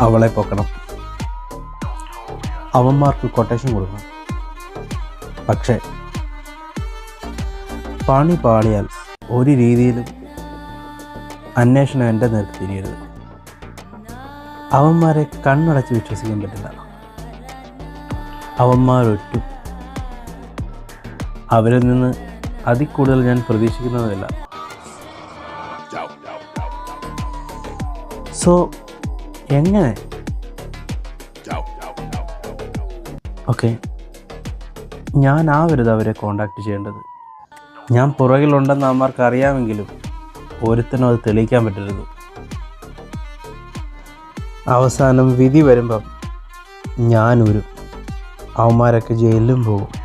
അവളെ പൊക്കണം. അവന്മാർക്ക് കൊട്ടേഷൻ കൊടുക്കണം. പക്ഷേ പണി പാളിയാൽ ഒരു രീതിയിലും അന്വേഷണം എന്റെ നേർക്ക് തിരിയരുത്. അവന്മാരെ കണ്ണടച്ച് വിശ്വസിക്കാൻ പറ്റില്ല. അവന്മാരൊറ്റു അവരിൽ നിന്ന് അതിൽ കൂടുതൽ ഞാൻ പ്രതീക്ഷിക്കുന്നതല്ല. സോ എങ്ങനെ? ഓക്കെ. ഞാൻ ആവരുത് അവരെ കോണ്ടാക്ട് ചെയ്യേണ്ടത്. ഞാൻ പുറകിലുണ്ടെന്ന് അവന്മാർക്ക് അറിയാമെങ്കിലും ഒരുത്തനും അത് തെളിയിക്കാൻ പറ്റരുത്. അവസാനം വിധി വരുമ്പം ഞാനൊരു അവന്മാരൊക്കെ ജയിലിലും പോകും.